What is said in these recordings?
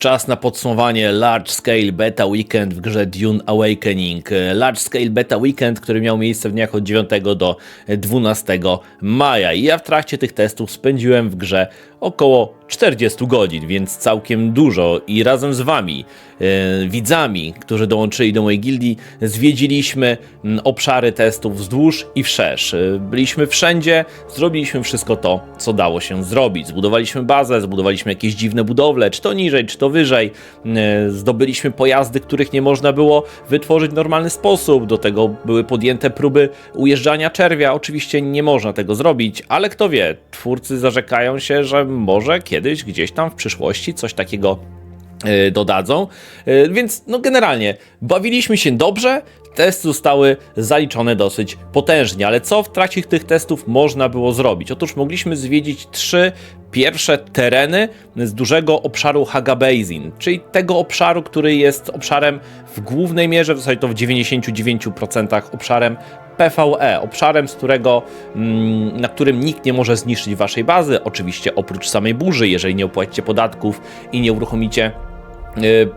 Czas na podsumowanie Large Scale Beta Weekend w grze Dune Awakening. Large Scale Beta Weekend, który miał miejsce w dniach od 9 do 12 maja. I ja w trakcie tych testów spędziłem w grze około 40 godzin, więc całkiem dużo. I razem z Wami, e, widzami, którzy dołączyli do mojej gildii, zwiedziliśmy obszary testów wzdłuż i wszerz. E, Byliśmy wszędzie, zrobiliśmy wszystko to, co dało się zrobić. Zbudowaliśmy bazę, zbudowaliśmy jakieś dziwne budowle, czy to niżej, czy to wyżej. E, Zdobyliśmy pojazdy, których nie można było wytworzyć w normalny sposób. Do tego były podjęte próby ujeżdżania czerwia. Oczywiście nie można tego zrobić, ale kto wie, twórcy zarzekają się, że może kiedyś, gdzieś tam w przyszłości coś takiego e, dodadzą. E, Więc no generalnie bawiliśmy się dobrze. Testy zostały zaliczone dosyć potężnie, ale co w trakcie tych testów można było zrobić? Otóż mogliśmy zwiedzić trzy pierwsze tereny z dużego obszaru Haga Basin, czyli tego obszaru, który jest obszarem w głównej mierze, w zasadzie to w 99% obszarem PvE, obszarem, z którego, mm, na którym nikt nie może zniszczyć waszej bazy, oczywiście oprócz samej burzy, jeżeli nie opłacicie podatków i nie uruchomicie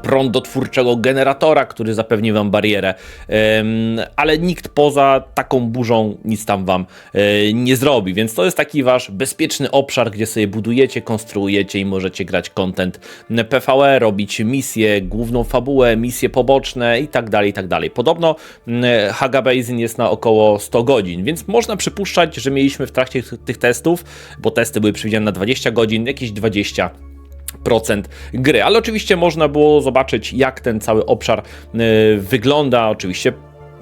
prądotwórczego generatora, który zapewni wam barierę, ale nikt poza taką burzą nic tam wam y, nie zrobi, więc to jest taki wasz bezpieczny obszar, gdzie sobie budujecie, konstruujecie i możecie grać content. PvE, robić misje, główną fabułę, misje poboczne i tak dalej, i tak dalej. Podobno Haga Basin jest na około 100 godzin, więc można przypuszczać, że mieliśmy w trakcie tych testów, bo testy były przewidziane na 20 godzin, jakieś 20 procent gry, ale oczywiście można było zobaczyć, jak ten cały obszar y, wygląda. Oczywiście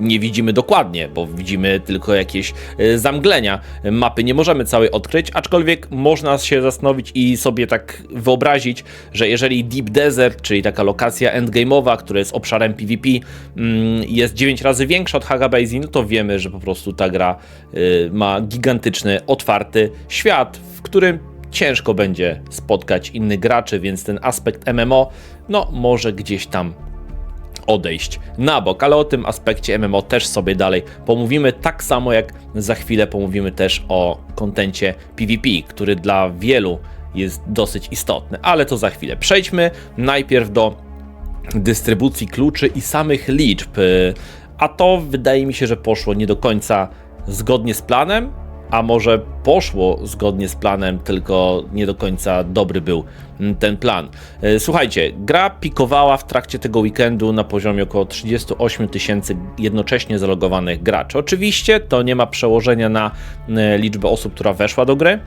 nie widzimy dokładnie, bo widzimy tylko jakieś y, zamglenia. Mapy nie możemy całej odkryć, aczkolwiek można się zastanowić i sobie tak wyobrazić, że jeżeli Deep Desert, czyli taka lokacja endgame'owa, która jest obszarem PvP, mm, jest 9 razy większa od Haga Basin, to wiemy, że po prostu ta gra y, ma gigantyczny, otwarty świat, w którym ciężko będzie spotkać innych graczy, więc ten aspekt MMO, no może gdzieś tam odejść na bok, ale o tym aspekcie MMO też sobie dalej pomówimy, tak samo jak za chwilę pomówimy też o kontencie PvP, który dla wielu jest dosyć istotny, ale to za chwilę. Przejdźmy najpierw do dystrybucji kluczy i samych liczb, a to wydaje mi się, że poszło nie do końca zgodnie z planem, a może poszło zgodnie z planem, tylko nie do końca dobry był mm, ten plan. E, Słuchajcie, gra pikowała w trakcie tego weekendu na poziomie około 38 tysięcy jednocześnie zalogowanych graczy. Oczywiście to nie ma przełożenia na e, liczbę osób, która weszła do gry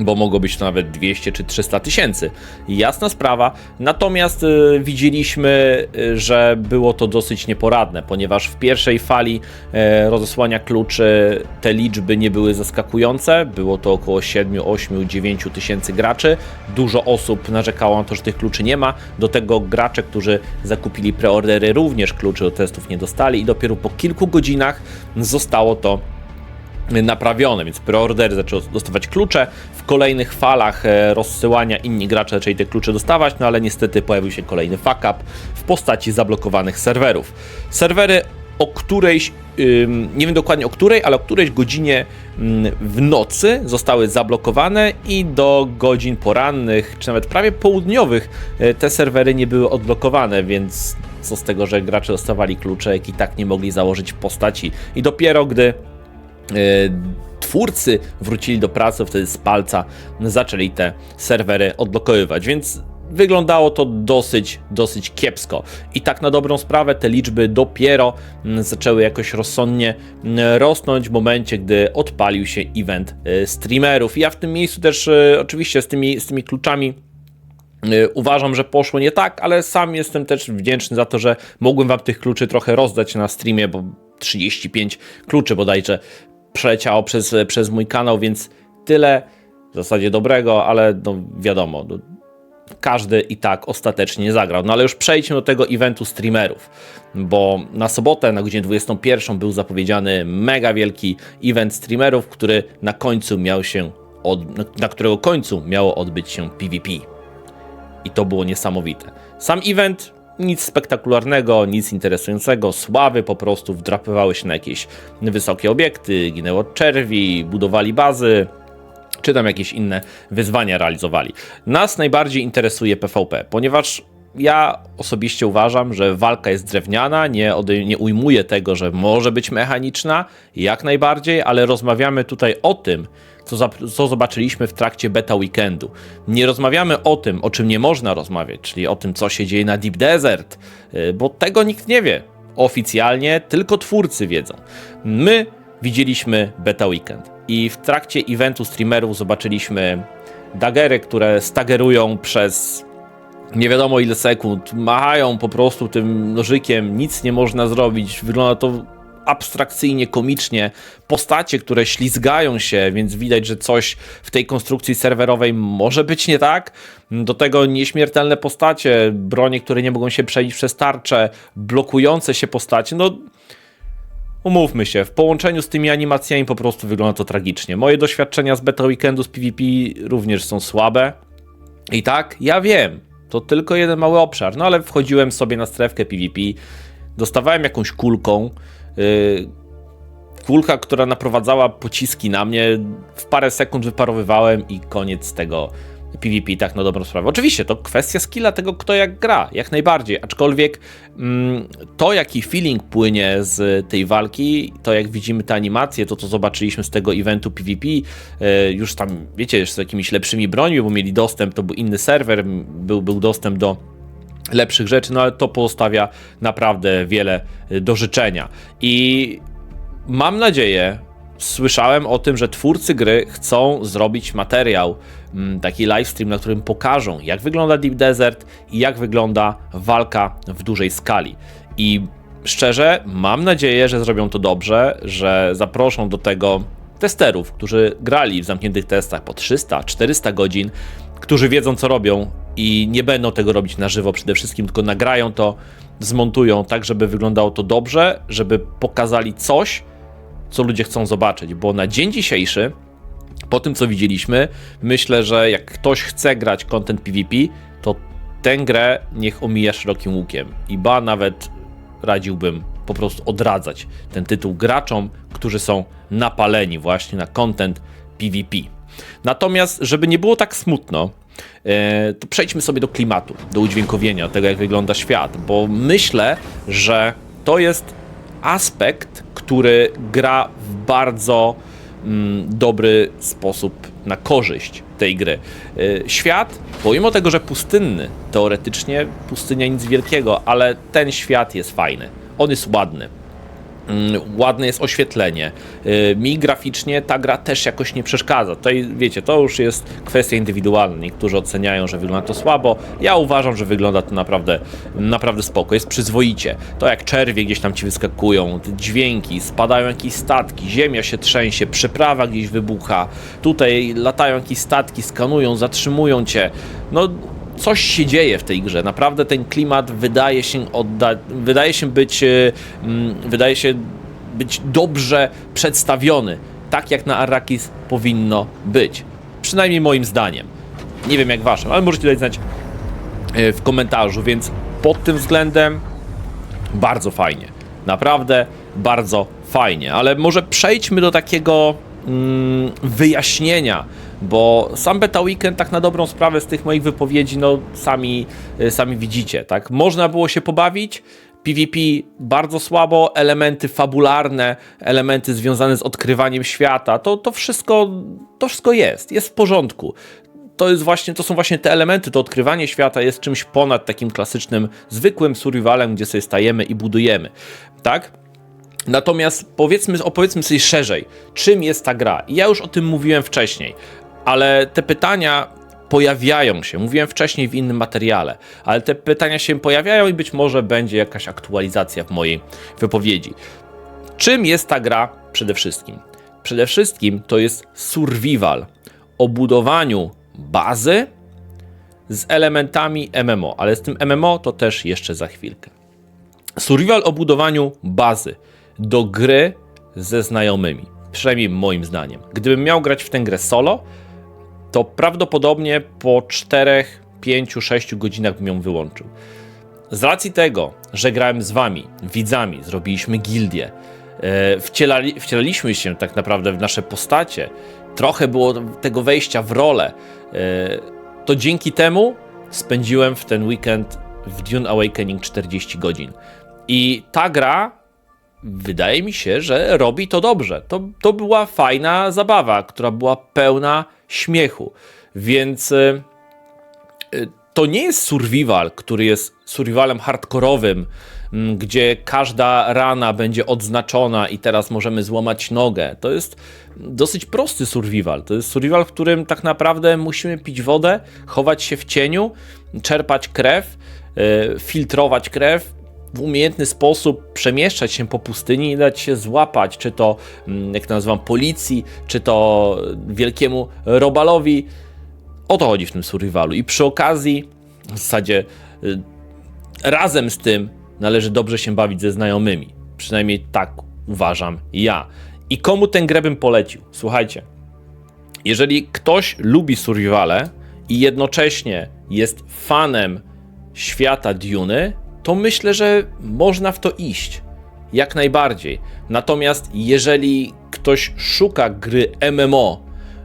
bo mogło być to nawet 200 czy 300 tysięcy. Jasna sprawa. Natomiast y, widzieliśmy, y, że było to dosyć nieporadne, ponieważ w pierwszej fali e, rozesłania kluczy te liczby nie były zaskakujące. Było to około 7, 8, 9 tysięcy graczy. Dużo osób narzekało na to, że tych kluczy nie ma. Do tego gracze, którzy zakupili preordery, również kluczy do testów nie dostali i dopiero po kilku godzinach zostało to naprawione, więc preordery zaczęły dostawać klucze. W kolejnych falach e, rozsyłania inni gracze zaczęli te klucze dostawać, no ale niestety pojawił się kolejny fuck up w postaci zablokowanych serwerów. Serwery o którejś, nie wiem dokładnie o której, ale o którejś godzinie ym, w nocy zostały zablokowane i do godzin porannych, czy nawet prawie południowych e, te serwery nie były odblokowane, więc co z tego, że gracze dostawali klucze, jak i tak nie mogli założyć postaci. I dopiero gdy twórcy wrócili do pracy, wtedy z palca zaczęli te serwery odblokowywać, więc wyglądało to dosyć, dosyć kiepsko. I tak na dobrą sprawę te liczby dopiero mm, zaczęły jakoś rozsądnie mm, rosnąć w momencie, gdy odpalił się event e, streamerów. I ja w tym miejscu też e, oczywiście z tymi, z tymi kluczami Uważam, że poszło nie tak, ale sam jestem też wdzięczny za to, że mogłem wam tych kluczy trochę rozdać na streamie, bo 35 kluczy bodajże przeleciało przez, przez mój kanał, więc tyle w zasadzie dobrego, ale no wiadomo, no, każdy i tak ostatecznie nie zagrał. No ale już przejdźmy do tego eventu streamerów, bo na sobotę na godzinę 21 był zapowiedziany mega wielki event streamerów, który na końcu miał się, od, na którego końcu miało odbyć się PvP i to było niesamowite. Sam event nic spektakularnego, nic interesującego, sławy po prostu wdrapywały się na jakieś wysokie obiekty, ginęło od czerwi, budowali bazy, czy tam jakieś inne wyzwania realizowali. Nas najbardziej interesuje PvP, ponieważ ja osobiście uważam, że walka jest drewniana, nie, nie ujmuje tego, że może być mechaniczna, jak najbardziej, ale rozmawiamy tutaj o tym, co, co zobaczyliśmy w trakcie beta weekendu. Nie rozmawiamy o tym, o czym nie można rozmawiać, czyli o tym, co się dzieje na Deep Desert, y, bo tego nikt nie wie. Oficjalnie tylko twórcy wiedzą. My widzieliśmy beta weekend i w trakcie eventu streamerów zobaczyliśmy dagery, które stagerują przez nie wiadomo ile sekund, machają po prostu tym nożykiem, nic nie można zrobić, wygląda to abstrakcyjnie, komicznie, postacie, które ślizgają się, więc widać, że coś w tej konstrukcji serwerowej może być nie tak. Do tego nieśmiertelne postacie, bronie, które nie mogą się przebić przez tarcze, blokujące się postacie, no umówmy się, w połączeniu z tymi animacjami po prostu wygląda to tragicznie. Moje doświadczenia z beta weekendu z PvP również są słabe. I tak, ja wiem, to tylko jeden mały obszar, no ale wchodziłem sobie na strefkę PvP, dostawałem jakąś kulką, yy, kulka, która naprowadzała pociski na mnie, w parę sekund wyparowywałem i koniec tego PvP, tak na dobrą sprawę. Oczywiście, to kwestia skilla tego, kto jak gra, jak najbardziej, aczkolwiek mm, to, jaki feeling płynie z tej walki, to jak widzimy te animacje, to co zobaczyliśmy z tego eventu PvP, yy, już tam, wiecie, już z jakimiś lepszymi brońmi, bo mieli dostęp, to był inny serwer, był, był dostęp do lepszych rzeczy, no ale to pozostawia naprawdę wiele y, do życzenia. I mam nadzieję, słyszałem o tym, że twórcy gry chcą zrobić materiał, mm, taki livestream, na którym pokażą, jak wygląda Deep Desert i jak wygląda walka w dużej skali. I szczerze, mam nadzieję, że zrobią to dobrze, że zaproszą do tego testerów, którzy grali w zamkniętych testach po 300-400 godzin, którzy wiedzą, co robią i nie będą tego robić na żywo przede wszystkim, tylko nagrają to, zmontują tak, żeby wyglądało to dobrze, żeby pokazali coś, co ludzie chcą zobaczyć, bo na dzień dzisiejszy, po tym co widzieliśmy, myślę, że jak ktoś chce grać content PvP, to tę grę niech omija szerokim łukiem. I ba nawet radziłbym po prostu odradzać ten tytuł graczom, którzy są napaleni właśnie na content PvP. Natomiast, żeby nie było tak smutno, e, to przejdźmy sobie do klimatu, do udźwiękowienia tego, jak wygląda świat, bo myślę, że to jest aspekt, który gra w bardzo mm, dobry sposób na korzyść tej gry. Y, Świat, pomimo tego, że pustynny, teoretycznie pustynia nic wielkiego, ale ten świat jest fajny. On jest ładny. Mm, Ładne jest oświetlenie. Y, Mi graficznie ta gra też jakoś nie przeszkadza. Tutaj wiecie, to już jest kwestia indywidualna. Niektórzy oceniają, że wygląda to słabo. Ja uważam, że wygląda to naprawdę, naprawdę spoko. Jest przyzwoicie. To jak czerwie gdzieś tam ci wyskakują, dźwięki, spadają jakieś statki, ziemia się trzęsie, przyprawa gdzieś wybucha. Tutaj latają jakieś statki, skanują, zatrzymują cię. No coś się dzieje w tej grze. Naprawdę ten klimat wydaje się wydaje się być e, mm, wydaje się być dobrze przedstawiony, tak jak na Arrakis powinno być. Przynajmniej moim zdaniem. Nie wiem jak waszym, ale możecie dać znać e, w komentarzu, więc pod tym względem bardzo fajnie. Naprawdę bardzo fajnie, ale może przejdźmy do takiego mm, wyjaśnienia, bo sam Beta Weekend tak na dobrą sprawę z tych moich wypowiedzi, no sami, y, sami widzicie, tak? Można było się pobawić, PvP bardzo słabo, elementy fabularne, elementy związane z odkrywaniem świata, to, to, wszystko, to wszystko jest, jest w porządku to jest właśnie, to są właśnie te elementy, to odkrywanie świata jest czymś ponad takim klasycznym, zwykłym survivalem, gdzie sobie stajemy i budujemy, tak? Natomiast powiedzmy, opowiedzmy sobie szerzej, czym jest ta gra. I ja już o tym mówiłem wcześniej, ale te pytania pojawiają się. Mówiłem wcześniej w innym materiale, ale te pytania się pojawiają i być może będzie jakaś aktualizacja w mojej wypowiedzi. Czym jest ta gra przede wszystkim? Przede wszystkim to jest survival o budowaniu bazy z elementami MMO, ale z tym MMO to też jeszcze za chwilkę. Survival o budowaniu bazy do gry ze znajomymi. Przynajmniej moim zdaniem. Gdybym miał grać w tę grę solo, to prawdopodobnie po 4, 5, 6 godzinach bym ją wyłączył. Z racji tego, że grałem z wami, widzami, zrobiliśmy gildię, e, wcielali, wcielaliśmy się tak naprawdę w nasze postacie, trochę było tego wejścia w rolę, e, to dzięki temu spędziłem w ten weekend w Dune Awakening 40 godzin. I ta gra wydaje mi się, że robi to dobrze. To, to była fajna zabawa, która była pełna śmiechu. Więc y, y, to nie jest survival, który jest survivalem hardkorowym, mm, gdzie każda rana będzie odznaczona i teraz możemy złamać nogę. To jest dosyć prosty survival. To jest survival, w którym tak naprawdę musimy pić wodę, chować się w cieniu, czerpać krew, y, filtrować krew, w umiejętny sposób przemieszczać się po pustyni i dać się złapać, czy to, mm, jak to nazywam, policji, czy to wielkiemu robalowi. O to chodzi w tym survivalu. I przy okazji, w zasadzie y, razem z tym należy dobrze się bawić ze znajomymi. Przynajmniej tak uważam ja. I komu tę grę bym polecił? Słuchajcie, jeżeli ktoś lubi survivale i jednocześnie jest fanem świata Duny, to myślę, że można w to iść. Jak najbardziej. Natomiast jeżeli ktoś szuka gry MMO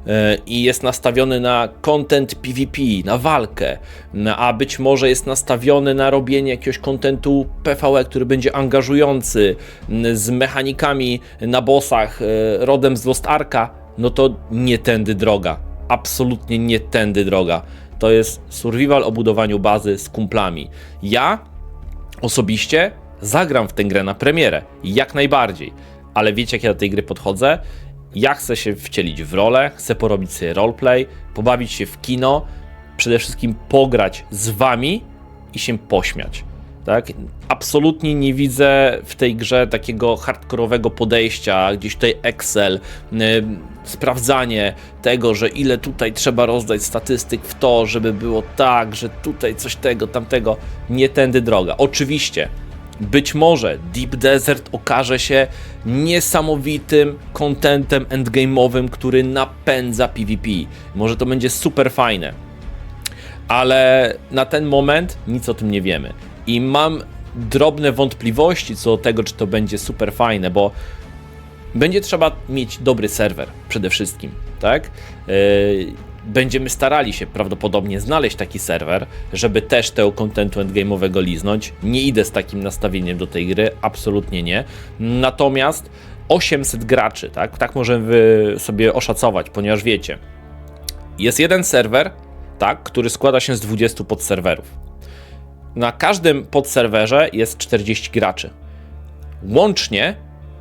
e, i jest nastawiony na content PvP, na walkę, a być może jest nastawiony na robienie jakiegoś kontentu PvE, który będzie angażujący, z mechanikami na bossach, e, rodem z Lost Arka, no to nie tędy droga. Absolutnie nie tędy droga. To jest survival o budowaniu bazy z kumplami. Ja osobiście zagram w tę grę na premierę, jak najbardziej. Ale wiecie, jak ja do tej gry podchodzę? Ja chcę się wcielić w rolę, chcę porobić sobie roleplay, pobawić się w kino, przede wszystkim pograć z wami i się pośmiać. Tak? Absolutnie nie widzę w tej grze takiego hardkorowego podejścia, gdzieś tutaj Excel, y, sprawdzanie tego, że ile tutaj trzeba rozdać statystyk w to, żeby było tak, że tutaj coś tego, tamtego. Nie tędy droga. Oczywiście, być może Deep Desert okaże się niesamowitym kontentem endgame'owym, który napędza PvP. Może to będzie super fajne ale na ten moment nic o tym nie wiemy. I mam drobne wątpliwości co do tego, czy to będzie super fajne, bo będzie trzeba mieć dobry serwer przede wszystkim, tak? Yy, Będziemy starali się prawdopodobnie znaleźć taki serwer, żeby też tego kontentu endgame'owego liznąć. Nie idę z takim nastawieniem do tej gry, absolutnie nie. Natomiast 800 graczy, tak? Tak możemy sobie oszacować, ponieważ wiecie, jest jeden serwer, tak, który składa się z 20 podserwerów. Na każdym podserwerze jest 40 graczy. Łącznie,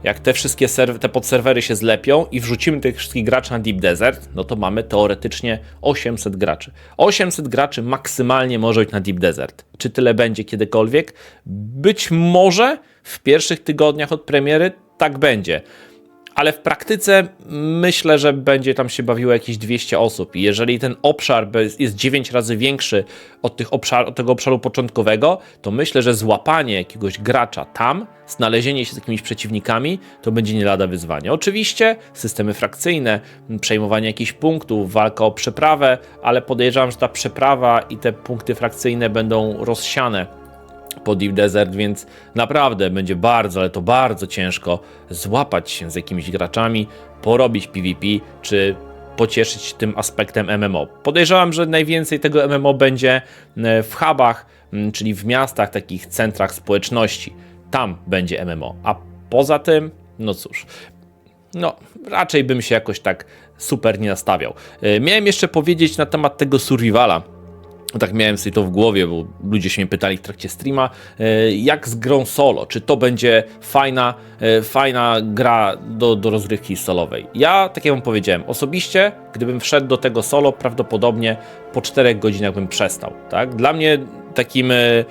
jak te wszystkie te podserwery się zlepią i wrzucimy tych wszystkich graczy na Deep Desert, no to mamy teoretycznie 800 graczy. 800 graczy maksymalnie może być na Deep Desert. Czy tyle będzie kiedykolwiek? Być może w pierwszych tygodniach od premiery tak będzie ale w praktyce myślę, że będzie tam się bawiło jakieś 200 osób. I jeżeli ten obszar jest 9 razy większy od, tych obszar, od tego obszaru początkowego, to myślę, że złapanie jakiegoś gracza tam, znalezienie się z jakimiś przeciwnikami, to będzie nie lada wyzwanie. Oczywiście systemy frakcyjne, przejmowanie jakichś punktów, walka o przeprawę, ale podejrzewam, że ta przeprawa i te punkty frakcyjne będą rozsiane po Deep Desert, więc naprawdę będzie bardzo, ale to bardzo ciężko złapać się z jakimiś graczami, porobić PvP, czy pocieszyć się tym aspektem MMO. Podejrzewam, że najwięcej tego MMO będzie e, w hubach, czyli w miastach, takich centrach społeczności. Tam będzie MMO. A poza tym, no cóż, no, raczej bym się jakoś tak super nie nastawiał. E, Miałem jeszcze powiedzieć na temat tego survivala. Tak miałem sobie to w głowie, bo ludzie się mnie pytali w trakcie streama, e, jak z grą solo, czy to będzie fajna, e, fajna gra do, do rozgrywki solowej. Ja, tak jak wam powiedziałem, osobiście, gdybym wszedł do tego solo, prawdopodobnie po 4 godzinach bym przestał. Tak? Dla mnie takim e,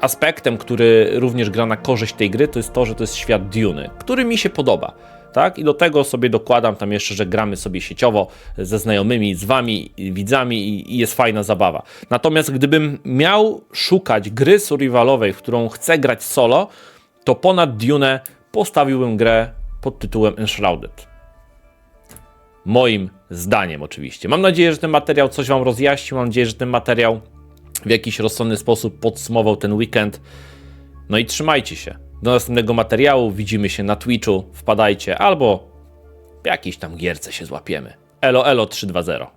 aspektem, który również gra na korzyść tej gry, to jest to, że to jest świat Duny, który mi się podoba. Tak? I do tego sobie dokładam tam jeszcze, że gramy sobie sieciowo ze znajomymi, z wami, widzami i, i jest fajna zabawa. Natomiast gdybym miał szukać gry survivalowej, w którą chcę grać solo, to ponad Dune postawiłbym grę pod tytułem Enshrouded. Moim zdaniem oczywiście. Mam nadzieję, że ten materiał coś wam rozjaśnił, mam nadzieję, że ten materiał w jakiś rozsądny sposób podsumował ten weekend. No i trzymajcie się. Do następnego materiału widzimy się na Twitchu, wpadajcie albo w jakiejś tam gierce się złapiemy. Elo Elo 320.